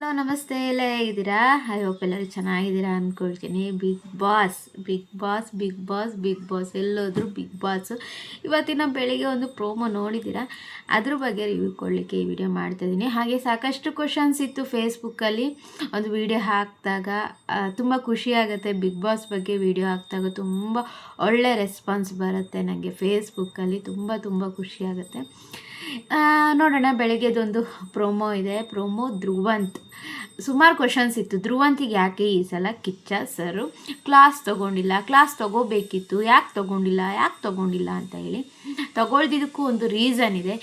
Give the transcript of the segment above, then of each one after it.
Hello ನಮಸ್ತೆ ಎಲ್ಲ ಹೇಗಿದ್ದೀರಾ? ಐ ಹೋಪ್ ಎಲ್ಲರೂ ಚೆನ್ನಾಗಿದ್ದೀರಾ ಅಂದ್ಕೊಳ್ತೀನಿ Bigg Boss Bigg Boss Bigg Boss Bigg Boss ಎಲ್ಲೋದ್ರು Bigg Boss ಇವತ್ತಿನ ಬೆಳಿಗ್ಗೆ ಒಂದು ಪ್ರೋಮೋ ನೋಡಿದ್ದೀರಾ? ಅದ್ರ ಬಗ್ಗೆ ರಿವ್ಯೂ ಕೊಡಲಿಕ್ಕೆ ಈ ವಿಡಿಯೋ ಮಾಡ್ತಾಯಿದ್ದೀನಿ ಹಾಗೆ ಸಾಕಷ್ಟು ಕ್ವಶನ್ಸ್ ಇತ್ತು ಫೇಸ್ಬುಕ್ಕಲ್ಲಿ ಒಂದು ವಿಡಿಯೋ ಹಾಕಿದಾಗ ತುಂಬ ಖುಷಿಯಾಗುತ್ತೆ ಬಿಗ್ ಬಾಸ್ ಬಗ್ಗೆ ವಿಡಿಯೋ ಹಾಕಿದಾಗ. ತುಂಬ ಒಳ್ಳೆ ರೆಸ್ಪಾನ್ಸ್ ಬರುತ್ತೆ ನನಗೆ ಫೇಸ್ಬುಕ್ಕಲ್ಲಿ ತುಂಬ ತುಂಬ ಖುಷಿಯಾಗುತ್ತೆ ನೋಡೋಣ, ಬೆಳಗ್ಗೆದೊಂದು ಪ್ರೋಮೋ ಇದೆ. ಪ್ರೋಮೋ ಧ್ರುವಂತ್. ಸುಮಾರು ಕ್ವಶನ್ಸ್ ಇತ್ತು. ಧ್ರುವಂತಿಗೆ ಯಾಕೆ ಈ ಸಲ ಕಿಚ್ಚ ಸರು? ಕ್ಲಾಸ್ ತೊಗೊಂಡಿಲ್ಲ. ಕ್ಲಾಸ್ ತೊಗೋಬೇಕಿತ್ತು. ಯಾಕೆ ತೊಗೊಂಡಿಲ್ಲ? ಯಾಕೆ ತೊಗೊಂಡಿಲ್ಲ ಅಂತ ಹೇಳಿ ತೊಗೊಳ್ದಿದ್ದಕ್ಕೂ ಒಂದು ರೀಸನ್ ಇದೆ.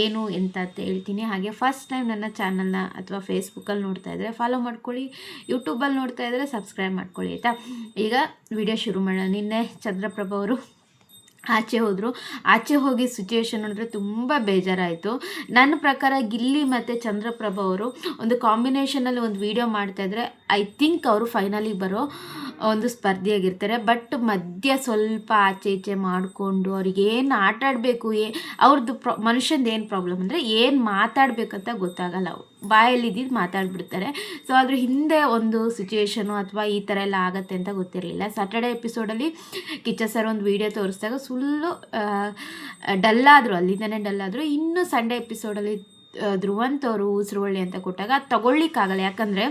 ಏನು ಎಂತ ಅಂತ ಹೇಳ್ತೀನಿ. ಹಾಗೆ ಫಸ್ಟ್ ಟೈಮ್ ನನ್ನ ಚಾನಲ್ನ ಅಥವಾ ಫೇಸ್ಬುಕ್ಕಲ್ಲಿ ನೋಡ್ತಾ ಇದ್ದರೆ ಫಾಲೋ ಮಾಡ್ಕೊಳ್ಳಿ. ಯೂಟ್ಯೂಬಲ್ಲಿ ನೋಡ್ತಾ ಇದ್ದರೆ ಸಬ್ಸ್ಕ್ರೈಬ್ ಮಾಡ್ಕೊಳ್ಳಿ, ಆಯಿತಾ? ಈಗ ವಿಡಿಯೋ ಶುರು ಮಾಡೋಣ. ನಿನ್ನೆ ಚಂದ್ರಪ್ರಭ ಅವರು ಆಚೆ ಹೋದರು. ಆಚೆ ಹೋಗಿ ಸಿಚುವೇಶನ್ ನೋಡಿದ್ರೆ ತುಂಬ ಬೇಜಾರಾಯಿತು. ನನ್ನ ಪ್ರಕಾರ ಗಿಲ್ಲಿ ಮತ್ತು ಚಂದ್ರಪ್ರಭ ಅವರು ಒಂದು ಕಾಂಬಿನೇಷನಲ್ಲಿ ಒಂದು ವಿಡಿಯೋ ಮಾಡ್ತಾಯಿದ್ರೆ ಐ ಥಿಂಕ್ ಅವರು ಫೈನಲಿಗೆ ಬರೋ ಒಂದು ಸ್ಪರ್ಧೆಯಾಗಿರ್ತಾರೆ. ಬಟ್ ಮಧ್ಯ ಸ್ವಲ್ಪ ಆಚೆ ಈಚೆ ಮಾಡಿಕೊಂಡು ಅವ್ರಿಗೆ ಏನು ಆಟಾಡಬೇಕು, ಏ ಅವ್ರದ್ದು ಪ್ರಾ ಮನುಷ್ಯಂದು ಏನು ಪ್ರಾಬ್ಲಮ್ ಅಂದರೆ ಏನು ಮಾತಾಡಬೇಕಂತ ಗೊತ್ತಾಗಲ್ಲ ಬಾಯಲ್ಲಿ ಇದ್ದಿದ್ದು ಮಾತಾಡ್ಬಿಡ್ತಾರೆ. ಸೊ ಅದ್ರ ಹಿಂದೆ ಒಂದು ಸಿಚುವೇಶನು ಅಥವಾ ಈ ಥರ ಎಲ್ಲ ಆಗುತ್ತೆ ಅಂತ ಗೊತ್ತಿರಲಿಲ್ಲ. ಸ್ಯಾಟರ್ಡೆ ಎಪಿಸೋಡಲ್ಲಿ ಕಿಚ್ಚ ಸರ್ ಒಂದು ವಿಡಿಯೋ ತೋರಿಸಿದಾಗ ಸುಳ್ಳು ಡಲ್ಲಾದರು ಅಲ್ಲಿಂದನೇ ಡಲ್ಲಾದರು ಇನ್ನು ಸಂಡೇ ಎಪಿಸೋಡಲ್ಲಿ ಧ್ರುವಂತ್ ಅವರು ಉಸಿರುವಳ್ಳಿ ಅಂತ ಕೊಟ್ಟಾಗ ಅದು ತಗೊಳ್ಳಿಕ್ಕಾಗಲ್ಲ. ಯಾಕಂದರೆ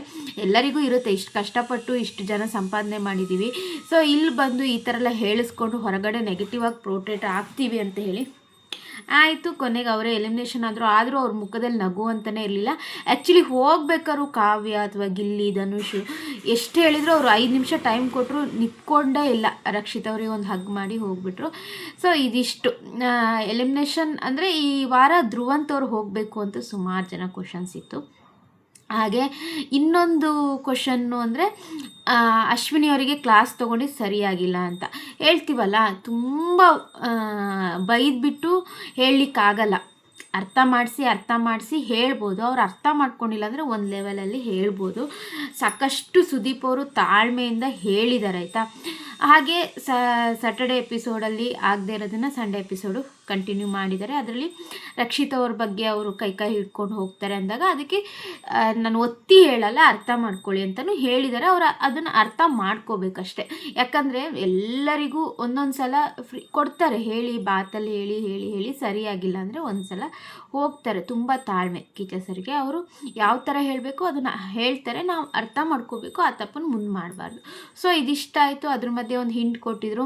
ಎಲ್ಲರಿಗೂ ಇರುತ್ತೆ. ಇಷ್ಟು ಕಷ್ಟಪಟ್ಟು ಇಷ್ಟು ಜನ ಸಂಪಾದನೆ ಮಾಡಿದ್ದೀವಿ ಸೊ ಇಲ್ಲಿ ಬಂದು ಈ ಥರ ಎಲ್ಲ ಹೇಳಿಸ್ಕೊಂಡು ಹೊರಗಡೆ ನೆಗೆಟಿವ್ ಆಗಿ ಪ್ರೋಟೇಟ್ ಆಗ್ತೀವಿ ಅಂತ ಹೇಳಿ ಆಯಿತು, ಕೊನೆಗೆ ಅವರೇ ಎಲಿಮಿನೇಷನ್ ಆದರೂ ಆದರೂ ಅವ್ರ ಮುಖದಲ್ಲಿ ನಗು ಅಂತಲೇ ಇರಲಿಲ್ಲ. ಆ್ಯಕ್ಚುಲಿ ಹೋಗ್ಬೇಕಾದ್ರು ಕಾವ್ಯ ಅಥವಾ ಗಿಲ್ಲಿ, ಧನುಷ್, ಎಷ್ಟು ಹೇಳಿದ್ರು ಅವರು ಐದು ನಿಮಿಷ ಟೈಮ್ ಕೊಟ್ಟರು ನಿಂತ್ಕೊಂಡೇ ಇಲ್ಲ. ರಕ್ಷಿತ್ ಅವರಿಗೆ ಒಂದು ಹಗ್ ಮಾಡಿ ಹೋಗ್ಬಿಟ್ರು. ಸೊ ಇದಿಷ್ಟು. ಎಲಿಮಿನೇಷನ್ ಅಂದರೆ ಈ ವಾರ ಧ್ರುವಂತವ್ರು ಹೋಗಬೇಕು ಅಂತ ಸುಮಾರು ಜನ ಕ್ವಶನ್ಸ್ ಇತ್ತು. ಹಾಗೆ ಇನ್ನೊಂದು ಕ್ವಶನ್ನು ಅಂದರೆ ಅಶ್ವಿನಿ ಅವರಿಗೆ ಕ್ಲಾಸ್ ತೊಗೊಂಡಿದ್ದು ಸರಿಯಾಗಿಲ್ಲ ಅಂತ. ಹೇಳ್ತೀವಲ್ಲ, ತುಂಬ ಬೈದ್ಬಿಟ್ಟು ಹೇಳಲಿಕ್ಕಾಗಲ್ಲ. ಅರ್ಥ ಮಾಡಿಸಿ ಅರ್ಥ ಮಾಡಿಸಿ ಹೇಳ್ಬೋದು. ಅವ್ರು ಅರ್ಥ ಮಾಡ್ಕೊಂಡಿಲ್ಲ ಅಂದರೆ ಒಂದು ಲೆವೆಲಲ್ಲಿ ಹೇಳ್ಬೋದು. ಸಾಕಷ್ಟು ಸುದೀಪ್ ಅವರು ತಾಳ್ಮೆಯಿಂದ ಹೇಳಿದ್ದಾರೆ ಆಯಿತಾ? ಹಾಗೆ ಸ್ಯಾಟರ್ಡೆ ಎಪಿಸೋಡಲ್ಲಿ ಆಗದೆ ಇರೋದನ್ನು ಸಂಡೇ ಎಪಿಸೋಡು ಕಂಟಿನ್ಯೂ ಮಾಡಿದ್ದಾರೆ. ಅದರಲ್ಲಿ ರಕ್ಷಿತ್ ಅವ್ರ ಬಗ್ಗೆ ಅವರು ಕೈ ಕೈ ಹಿಡ್ಕೊಂಡು ಹೋಗ್ತಾರೆ ಅಂದಾಗ ಅದಕ್ಕೆ ನಾನು ಒತ್ತಿ ಹೇಳಲ್ಲ, ಅರ್ಥ ಮಾಡ್ಕೊಳ್ಳಿ ಅಂತಲೂ ಹೇಳಿದ್ದಾರೆ. ಅವರು ಅದನ್ನು ಅರ್ಥ ಮಾಡ್ಕೋಬೇಕಷ್ಟೆ. ಯಾಕಂದರೆ ಎಲ್ಲರಿಗೂ ಒಂದೊಂದು ಸಲ ಫ್ರೀ ಕೊಡ್ತಾರೆ. ಹೇಳಿ, ಬಾತಲ್ಲಿ ಹೇಳಿ ಹೇಳಿ ಹೇಳಿ ಸರಿಯಾಗಿಲ್ಲ ಅಂದರೆ ಒಂದು ಸಲ ಹೋಗ್ತಾರೆ. ತುಂಬ ತಾಳ್ಮೆ ಸರಿಗೆ. ಅವರು ಯಾವ ಥರ ಹೇಳಬೇಕು ಅದನ್ನು ಹೇಳ್ತಾರೆ. ನಾವು ಅರ್ಥ ಮಾಡ್ಕೋಬೇಕು. ಆ ತಪ್ಪನ್ನು ಮುಂದೆ ಮಾಡಬಾರ್ದು. ಸೊ ಇದಿಷ್ಟ ಆಯಿತು ಅದ್ರ ಮಧ್ಯೆ ಒಂದು ಹಿಂಟ್ ಕೊಟ್ಟಿದ್ರು.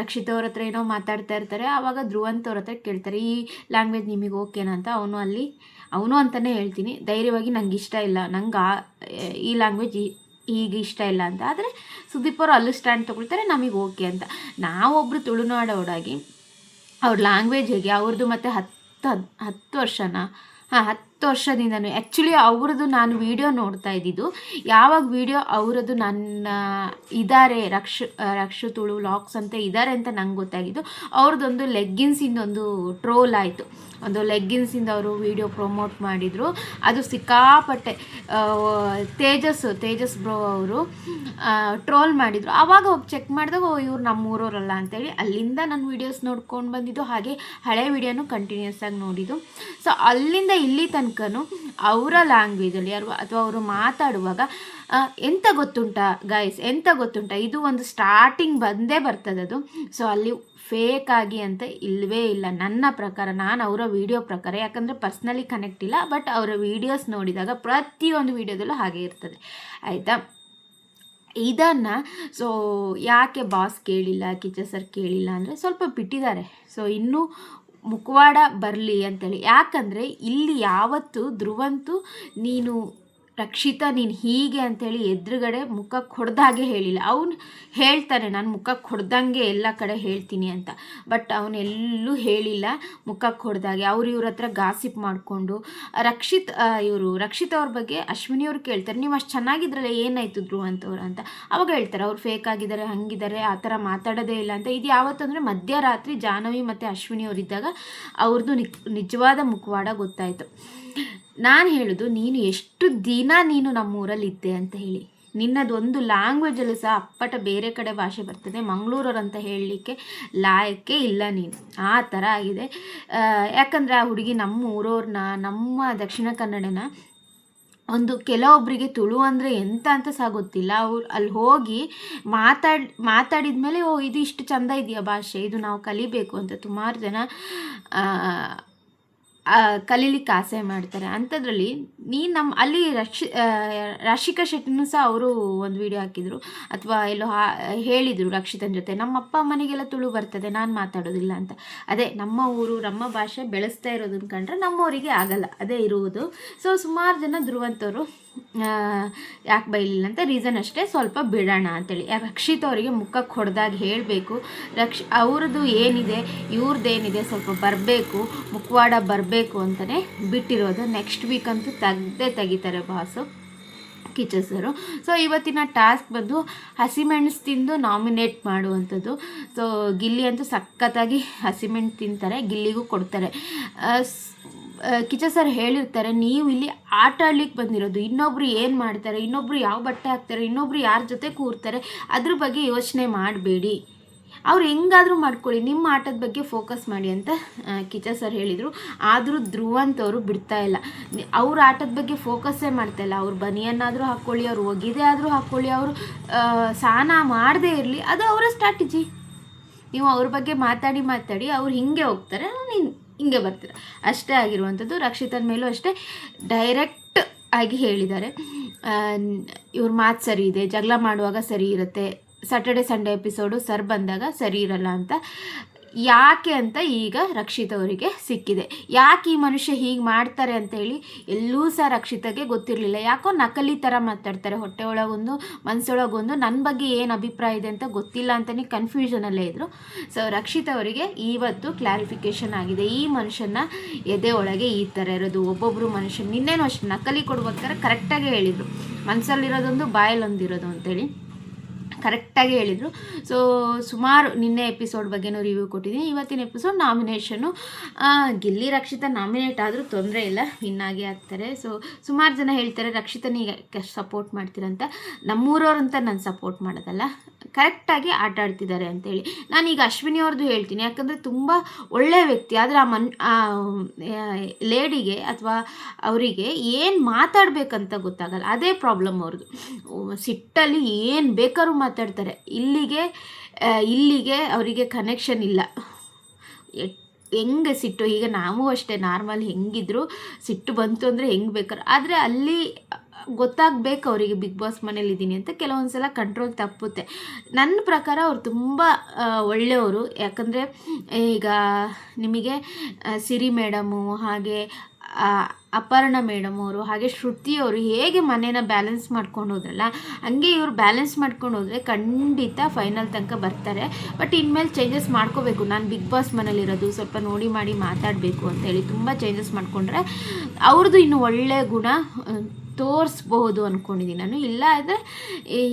ರಕ್ಷಿತ್ ಅವ್ರ ಹತ್ರ ಏನೋ ಮಾತಾಡ್ತಾ ಇರ್ತಾರೆ. ಆವಾಗ ಧ್ರುವಂತ ಹತ್ರ ಕೇಳ್ತಾರೆ. ಈ ಲ್ಯಾಂಗ್ವೇಜ್ ನಿಮಗೆ ಓಕೆನಾ ಅಂತ ಅವನು ಅಲ್ಲಿ, ಅವನು ಅಂತಲೇ ಹೇಳ್ತೀನಿ. ಧೈರ್ಯವಾಗಿ ನಂಗೆ ಇಷ್ಟ ಇಲ್ಲ. ನಂಗೆ ಆ, ಈ ಲ್ಯಾಂಗ್ವೇಜ್ ಈಗ ಇಷ್ಟ ಇಲ್ಲ ಅಂತ. ಆದರೆ ಸುದೀಪ್ ಅವರು ಅಲ್ಲಿ ಸ್ಟ್ಯಾಂಡ್ ತೊಗೊಳ್ತಾರೆ, ನಮಗೆ ಓಕೆ ಅಂತ. ನಾವೊಬ್ಬರು ತುಳುನಾಡೋಡಾಗಿ ಅವ್ರ ಲ್ಯಾಂಗ್ವೇಜ್ ಹೇಗೆ ಅವ್ರದ್ದು ಮತ್ತು ಹತ್ತು ಹತ್ತು ವರ್ಷನ? ಹಾಂ, ಹತ್ತು ವರ್ಷದಿಂದನೂ. ಆ್ಯಕ್ಚುಲಿ ಅವ್ರದ್ದು ನಾನು ವೀಡಿಯೋ ನೋಡ್ತಾ ಇದ್ದಿದ್ದು. ಯಾವಾಗ ವೀಡಿಯೋ ಅವರದ್ದು ನನ್ನ ಇದ್ದಾರೆ ರಕ್ಷ, ರಕ್ಷು ತುಳು ಲಾಕ್ಸ್ ಅಂತ ಇದ್ದಾರೆ ಅಂತ ನಂಗೆ ಗೊತ್ತಾಗಿದ್ದು. ಅವ್ರದ್ದೊಂದು ಲೆಗ್ಗಿನ್ಸಿಂದ ಒಂದು ಟ್ರೋಲ್ ಆಯಿತು. ಒಂದು ಲೆಗ್ಗಿನ್ಸಿಂದ ಅವರು ವೀಡಿಯೋ ಪ್ರಮೋಟ್ ಮಾಡಿದರು. ಅದು ಸಿಕ್ಕಾಪಟ್ಟೆ ತೇಜಸ್ಸು ತೇಜಸ್ ಬ್ರೋ ಅವರು ಟ್ರೋಲ್ ಮಾಡಿದರು. ಆವಾಗ ಹೋಗಿ ಚೆಕ್ ಮಾಡಿದಾಗ ಇವ್ರು ನಮ್ಮ ಊರವರಲ್ಲ ಅಂತೇಳಿ ಅಲ್ಲಿಂದ ನನ್ನ ವೀಡಿಯೋಸ್ ನೋಡ್ಕೊಂಡು ಬಂದಿದ್ದು. ಹಾಗೆ ಹಳೆ ವಿಡಿಯೋನು ಕಂಟಿನ್ಯೂಸ್ ಆಗಿ ನೋಡಿದ್ದು. ಸೊ ಅಲ್ಲಿಂದ ಇಲ್ಲಿ ತನಕನೂ ಅವರ ಲ್ಯಾಂಗ್ವೇಜಲ್ಲಿ ಯಾರು ಅಥವಾ ಅವರು ಮಾತಾಡುವಾಗ ಎಂತ ಗೊತ್ತುಂಟಾ ಗೈಸ್ ಎಂತ ಗೊತ್ತುಂಟಾ? ಇದು ಒಂದು ಸ್ಟಾರ್ಟಿಂಗ್ ಬಂದೇ ಬರ್ತದೆ ಅದು. ಸೊ ಅಲ್ಲಿ ಫೇಕ್ ಆಗಿ ಅಂತ ಇಲ್ಲವೇ ಇಲ್ಲ. ನನ್ನ ಪ್ರಕಾರ, ನಾನು ಅವರ ವಿಡಿಯೋ ಪ್ರಕಾರ. ಯಾಕಂದರೆ ಪರ್ಸ್ನಲಿ ಕನೆಕ್ಟ್ ಇಲ್ಲ ಬಟ್ ಅವರ ವಿಡಿಯೋಸ್ ನೋಡಿದಾಗ ಪ್ರತಿಯೊಂದು ವಿಡಿಯೋದಲ್ಲೂ ಹಾಗೆ ಇರ್ತದೆ. ಆಯಿತಾ? ಇದನ್ನು ಸೊ ಯಾಕೆ ಬಾಸ್ ಕೇಳಿಲ್ಲ ಕಿಚ ಸರ್ ಕೇಳಿಲ್ಲ ಅಂದರೆ ಸ್ವಲ್ಪ ಬಿಟ್ಟಿದ್ದಾರೆ. ಸೊ ಇನ್ನೂ ಮುಖವಾಡ ಬರಲಿ ಅಂತೇಳಿ. ಯಾಕಂದರೆ ಇಲ್ಲಿ ಯಾವತ್ತು ಧ್ರುವಂತು ನೀನು ರಕ್ಷಿತಾ, ನೀನು ಹೀಗೆ ಅಂತೇಳಿ ಎದುರುಗಡೆ ಮುಖಕ್ಕೆ ಹೊಡೆದಾಗೆ ಹೇಳಿಲ್ಲ. ಅವನು ಹೇಳ್ತಾನೆ, ನಾನು ಮುಖಕ್ಕೆ ಕೊಡ್ದಂಗೆ ಎಲ್ಲ ಕಡೆ ಹೇಳ್ತೀನಿ ಅಂತ. ಬಟ್ ಅವನೆಲ್ಲೂ ಹೇಳಿಲ್ಲ ಮುಖಕ್ಕೆ ಹೊಡೆದಾಗೆ ಅವ್ರು ಇವ್ರ ಹತ್ರ ಗಾಸಿಪ್ ಮಾಡಿಕೊಂಡು, ರಕ್ಷಿತ್ ಇವರು ರಕ್ಷಿತ್ ಅವ್ರ ಬಗ್ಗೆ ಅಶ್ವಿನಿ ಅವ್ರು ಕೇಳ್ತಾರೆ, ನೀವು ಅಷ್ಟು ಚೆನ್ನಾಗಿದ್ರಲ್ಲ, ಏನಾಯ್ತು ಧ್ರುವಂತವ್ರು ಅಂತ ಅವಾಗ ಹೇಳ್ತಾರೆ, ಅವ್ರು ಫೇಕ್ ಆಗಿದ್ದಾರೆ, ಹಂಗಿದ್ದಾರೆ, ಆ ಥರ ಮಾತಾಡೋದೇ ಇಲ್ಲ ಅಂತ. ಇದು ಯಾವತ್ತಂದರೆ ಮಧ್ಯರಾತ್ರಿ ಜಾಹ್ನವಿ ಮತ್ತು ಅಶ್ವಿನಿ ಅವರಿದ್ದಾಗ ಅವ್ರದ್ದು ನಿಜವಾದ ಮುಖವಾಡ ಗೊತ್ತಾಯಿತು. ನಾನು ಹೇಳೋದು, ನೀನು ಎಷ್ಟು ದಿನ ನೀನು ನಮ್ಮೂರಲ್ಲಿದ್ದೆ ಅಂತ ಹೇಳಿ. ನಿನ್ನದೊಂದು ಲ್ಯಾಂಗ್ವೇಜಲ್ಲೂ ಸಹ ಅಪ್ಪಟ ಬೇರೆ ಕಡೆ ಭಾಷೆ ಬರ್ತದೆ ಮಂಗಳೂರವ್ರು ಅಂತ ಹೇಳಲಿಕ್ಕೆ ಲಾಯಕ್ಕೆ ಇಲ್ಲ ನೀನು. ಆ ಥರ ಆಗಿದೆ. ಯಾಕಂದರೆ ಆ ಹುಡುಗಿ ನಮ್ಮ ಊರವ್ರನ್ನ ನಮ್ಮ ದಕ್ಷಿಣ ಕನ್ನಡನ ಒಂದು ಕೆಲವೊಬ್ಬರಿಗೆ ತುಳು ಅಂದರೆ ಎಂತ ಅಂತ ಸಹ ಗೊತ್ತಿಲ್ಲ. ಅವ್ರು ಅಲ್ಲಿ ಹೋಗಿ ಮಾತಾಡಿ, ಮಾತಾಡಿದ ಮೇಲೆ, ಓ, ಇದು ಇಷ್ಟು ಚಂದ ಇದೆಯಾ ಭಾಷೆ, ಇದು ನಾವು ಕಲಿಬೇಕು ಅಂತ ಸುಮಾರು ಜನ ಕಲೀಲಿಕ್ಕೆ ಆಸೆ ಮಾಡ್ತಾರೆ. ಅಂಥದ್ರಲ್ಲಿ ನೀ ನಮ್ಮ ಅಲ್ಲಿ ರಕ್ಷಿ ರಕ್ಷಿಕಾ ಶೆಟ್ಟಿನೂ ಸಹ ಅವರು ಒಂದು ವಿಡಿಯೋ ಹಾಕಿದರು. ಅಥವಾ ಎಲ್ಲೋ ಹಾ, ಹೇಳಿದರು ರಕ್ಷಿತನ ಜೊತೆ, ನಮ್ಮ ಅಪ್ಪ ಮನೆಗೆಲ್ಲ ತುಳು ಬರ್ತದೆ, ನಾನು ಮಾತಾಡೋದಿಲ್ಲ ಅಂತ. ಅದೇ ನಮ್ಮ ಊರು, ನಮ್ಮ ಭಾಷೆ ಬೆಳೆಸ್ತಾ ಇರೋದನ್ನು ಕಂಡ್ರೆ ನಮ್ಮವರಿಗೆ ಆಗಲ್ಲ. ಅದೇ ಇರುವುದು. ಸೊ ಸುಮಾರು ಜನ ಧ್ರುವಂತವರು ಯಾಕೆ ಬೈಲಿಲ್ಲ ಅಂತ ರೀಸನ್ ಅಷ್ಟೇ. ಸ್ವಲ್ಪ ಬಿಡೋಣ ಅಂತೇಳಿ. ರಕ್ಷಿತ್ ಅವರಿಗೆ ಮುಖಕ್ಕೆ ಕೊಡ್ದಾಗ ಹೇಳಬೇಕು. ರಕ್ಷ, ಅವ್ರದ್ದು ಏನಿದೆ ಇವ್ರದ್ದೇನಿದೆ ಸ್ವಲ್ಪ ಬರಬೇಕು, ಮುಖವಾಡ ಬರಬೇಕು ಅಂತಲೇ ಬಿಟ್ಟಿರೋದು. ನೆಕ್ಸ್ಟ್ ವೀಕ್ ಅಂತೂ ತೆಗ್ದೇ ತೆಗಿತಾರೆ ಬಾಸು ಕಿಚಸರು ಸೊ ಇವತ್ತಿನ ಟಾಸ್ಕ್ ಬಂದು ಹಸಿಮೆಣಸು ತಿಂದು ನಾಮಿನೇಟ್ ಮಾಡುವಂಥದ್ದು. ಸೊ ಗಿಲ್ಲಿ ಅಂತೂ ಸಖತ್ತಾಗಿ ಹಸಿಮೆಣಸು ತಿಂತಾರೆ, ಗಿಲ್ಲಿಗೂ ಕೊಡ್ತಾರೆ. ಕಿಚ ಸರ್ ಹೇಳಿರ್ತಾರೆ, ನೀವು ಇಲ್ಲಿ ಆಟ ಆಡ್ಲಿಕ್ಕೆ ಬಂದಿರೋದು. ಇನ್ನೊಬ್ರು ಏನು ಮಾಡ್ತಾರೆ? ಇನ್ನೊಬ್ರು ಯಾವ ಬಟ್ಟೆ ಹಾಕ್ತಾರೆ? ಇನ್ನೊಬ್ರು ಯಾರ ಜೊತೆ ಕೂರ್ತಾರೆ? ಅದ್ರ ಬಗ್ಗೆ ಯೋಚನೆ ಮಾಡಬೇಡಿ. ಅವ್ರು ಹೆಂಗಾದರೂ ಮಾಡ್ಕೊಳ್ಳಿ. ನಿಮ್ಮ ಆಟದ ಬಗ್ಗೆ ಫೋಕಸ್ ಮಾಡಿ ಅಂತ ಕಿಚ ಸರ್ ಹೇಳಿದರು. ಆದರೂ ಧ್ರುವಂತವರು ಬಿಡ್ತಾ ಇಲ್ಲ. ಅವ್ರ ಆಟದ ಬಗ್ಗೆ ಫೋಕಸ್ಸೇ ಮಾಡ್ತಾ ಇಲ್ಲ. ಅವ್ರು ಬನಿಯನ್ನಾದರೂ ಹಾಕ್ಕೊಳ್ಳಿ ಅವ್ರು ಒಗಿದೆ ಆದರೂ ಹಾಕ್ಕೊಳ್ಳಿ ಅವರು ಸ್ನಾನ ಮಾಡದೇ ಇರಲಿ. ಅದು ಅವರ ಸ್ಟ್ರಾಟಜಿ ನೀವು ಅವ್ರ ಬಗ್ಗೆ ಮಾತಾಡಿ ಮಾತಾಡಿ ಅವ್ರು ಹಿಂಗೆ ಹೋಗ್ತಾರೆ. ನೀನು ಹಿಂಗೆ ಬರ್ತೀರ. ಅಷ್ಟೇ ಆಗಿರುವಂಥದ್ದು ರಕ್ಷಿತನ ಮೇಲೂ ಅಷ್ಟೇ ಡೈರೆಕ್ಟ್ ಆಗಿ ಹೇಳಿದ್ದಾರೆ. ಇವ್ರ ಮಾತು ಸರಿ ಇದೆ, ಜಗಳ ಮಾಡುವಾಗ ಸರಿ ಇರುತ್ತೆ ಸಾಟರ್ಡೆ ಸಂಡೇ ಎಪಿಸೋಡು ಸರ್ ಬಂದಾಗ ಸರಿ ಇರಲ್ಲ ಅಂತ. ಯಾಕೆ ಅಂತ ಈಗ ರಕ್ಷಿತ ಅವರಿಗೆ ಸಿಕ್ಕಿದೆ. ಯಾಕೆ ಈ ಮನುಷ್ಯ ಹೀಗೆ ಮಾಡ್ತಾರೆ ಅಂತೇಳಿ ಎಲ್ಲೂ ಸಹ ರಕ್ಷಿತಗೆ ಗೊತ್ತಿರಲಿಲ್ಲ. ಯಾಕೋ ನಕಲಿ ಥರ ಮಾತಾಡ್ತಾರೆ. ಹೊಟ್ಟೆ ಒಳಗೊಂದು ಮನಸ್ಸೊಳಗೊಂದು ನನ್ನ ಬಗ್ಗೆ ಏನು ಅಭಿಪ್ರಾಯ ಇದೆ ಅಂತ ಗೊತ್ತಿಲ್ಲ ಅಂತಲೇ ಕನ್ಫ್ಯೂಷನಲ್ಲೇ ಇದ್ದರು ಸೊ ರಕ್ಷಿತ ಅವರಿಗೆ ಇವತ್ತು ಕ್ಲಾರಿಫಿಕೇಷನ್ ಆಗಿದೆ. ಈ ಮನುಷ್ಯನ ಎದೆ ಒಳಗೆ ಈ ಥರ ಇರೋದು. ಒಬ್ಬೊಬ್ಬರು ಮನುಷ್ಯ ನಿನ್ನೇನು ಅಷ್ಟೇ ನಕಲಿ ಕೊಡ್ಬೇಕಾದ್ರೆ ಕರೆಕ್ಟಾಗಿ ಹೇಳಿದರು. ಮನಸ್ಸಲ್ಲಿರೋದೊಂದು ಬಾಯಲ್ಲೊಂದಿರೋದು ಅಂತೇಳಿ. ಕರೆಕ್ಟಾಗಿ ಹೇಳಿದರು. ಸೊ ಸುಮಾರು ನಿನ್ನೆ ಎಪಿಸೋಡ್ ಬಗ್ಗೆನೂ ರಿವ್ಯೂ ಕೊಟ್ಟಿದ್ದೀನಿ. ಇವತ್ತಿನ episode nomination Gilli Rakshitha nominate ಆದರೂ ತೊಂದರೆ ಇಲ್ಲ ವಿನ್ ಆಗಿ ಆಗ್ತಾರೆ. ಸೊ ಸುಮಾರು ಜನ ಹೇಳ್ತಾರೆ, ರಕ್ಷಿತನಿಗೆ ಸಪೋರ್ಟ್ ಮಾಡ್ತೀರಂತ. ನಮ್ಮೂರವ್ರಂತ ನಾನು ಸಪೋರ್ಟ್ ಮಾಡೋದಲ್ಲ. ಕರೆಕ್ಟಾಗಿ ಆಟ ಆಡ್ತಿದ್ದಾರೆ ಅಂತೇಳಿ. ನಾನೀಗ ಅಶ್ವಿನಿ ಅವ್ರದ್ದು ಹೇಳ್ತೀನಿ. ಯಾಕಂದರೆ ತುಂಬ ಒಳ್ಳೆಯ ವ್ಯಕ್ತಿ. ಆದರೆ ಆ ಮನ್ ಲೇಡಿಗೆ ಅಥವಾ ಅವರಿಗೆ ಏನು ಮಾತಾಡಬೇಕಂತ ಗೊತ್ತಾಗಲ್ಲ. ಅದೇ ಪ್ರಾಬ್ಲಮ್ ಅವ್ರದ್ದು ಸಿಟ್ಟಲ್ಲಿ ಏನು ಬೇಕಾದ್ರೂ ಮಾತಾಡ್ತಾರೆ. ಇಲ್ಲಿಗೆ ಇಲ್ಲಿಗೆ ಅವರಿಗೆ ಕನೆಕ್ಷನ್ ಇಲ್ಲ. ಹೆಂಗೆ ಸಿಟ್ಟು? ಈಗ ನಾವು ಅಷ್ಟೇ ನಾರ್ಮಲ್ ಹೆಂಗಿದ್ರು ಸಿಟ್ಟು ಬಂತು ಅಂದರೆ ಹೆಂಗೆ ಬೇಕಾದ್ರೆ. ಆದರೆ ಅಲ್ಲಿ ಗೊತ್ತಾಗಬೇಕು ಅವರಿಗೆ ಬಿಗ್ ಬಾಸ್ ಮನೇಲಿ ಇದ್ದೀನಿ ಅಂತ ಕೆಲವೊಂದು ಸಲ ಕಂಟ್ರೋಲ್ ತಪ್ಪುತ್ತೆ. ನನ್ನ ಪ್ರಕಾರ ಅವ್ರು ತುಂಬ ಒಳ್ಳೆಯವರು. ಯಾಕಂದರೆ ಈಗ ನಿಮಗೆ ಸಿರಿ ಮೇಡಮು, ಹಾಗೆ ಅಪರ್ಣ ಮೇಡಮ್ ಅವರು, ಹಾಗೆ ಶ್ರುತಿ ಅವರು ಹೇಗೆ ಮನೇನ ಬ್ಯಾಲೆನ್ಸ್ ಮಾಡ್ಕೊಂಡು ಹೋದ್ರಲ್ಲ, ಹಂಗೆ ಇವರು ಬ್ಯಾಲೆನ್ಸ್ ಮಾಡ್ಕೊಂಡು ಹೋದರೆ ಖಂಡಿತ ಫೈನಲ್ ತನಕ ಬರ್ತಾರೆ. ಬಟ್ ಇನ್ಮೇಲೆ ಚೇಂಜಸ್ ಮಾಡ್ಕೋಬೇಕು. ನಾನು ಬಿಗ್ ಬಾಸ್ ಮನೇಲಿರೋದು ಸ್ವಲ್ಪ ನೋಡಿ ಮಾಡಿ ಮಾತಾಡಬೇಕು ಅಂತೇಳಿ ತುಂಬ ಚೇಂಜಸ್ ಮಾಡಿಕೊಂಡ್ರೆ ಅವ್ರದ್ದು ಇನ್ನು ಒಳ್ಳೆಯ ಗುಣ ತೋರಿಸ್ಬಹುದು ಅಂದ್ಕೊಂಡಿದ್ದೀನಿ ನಾನು. ಇಲ್ಲ ಆದರೆ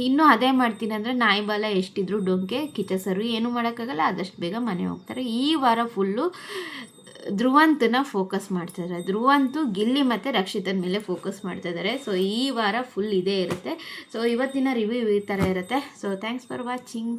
ಇನ್ನೂ ಅದೇ ಮಾಡ್ತೀನಿ ಅಂದರೆ ನಾಯಿ ಬಾಲ ಎಷ್ಟಿದ್ರು ಡೊಂಕೆ ಕಿಚಸರು ಏನು ಮಾಡೋಕ್ಕಾಗಲ್ಲ, ಆದಷ್ಟು ಬೇಗ ಮನೆ ಹೋಗ್ತಾರೆ. ಈ ವಾರ ಫುಲ್ಲು ಧ್ರುವಂತನ ಫೋಕಸ್ ಮಾಡ್ತಿದ್ದಾರೆ ಧ್ರುವಂತು, ಗಿಲ್ಲಿ ಮತ್ತು ರಕ್ಷಿತನ ಮೇಲೆ ಫೋಕಸ್ ಮಾಡ್ತಾ ಇದ್ದಾರೆ. ಸೊ ಈ ವಾರ ಫುಲ್ ಇದೇ ಇರುತ್ತೆ. ಸೊ ಇವತ್ತಿನ ರಿವ್ಯೂ ಈ ಥರ ಇರುತ್ತೆ. So thanks for watching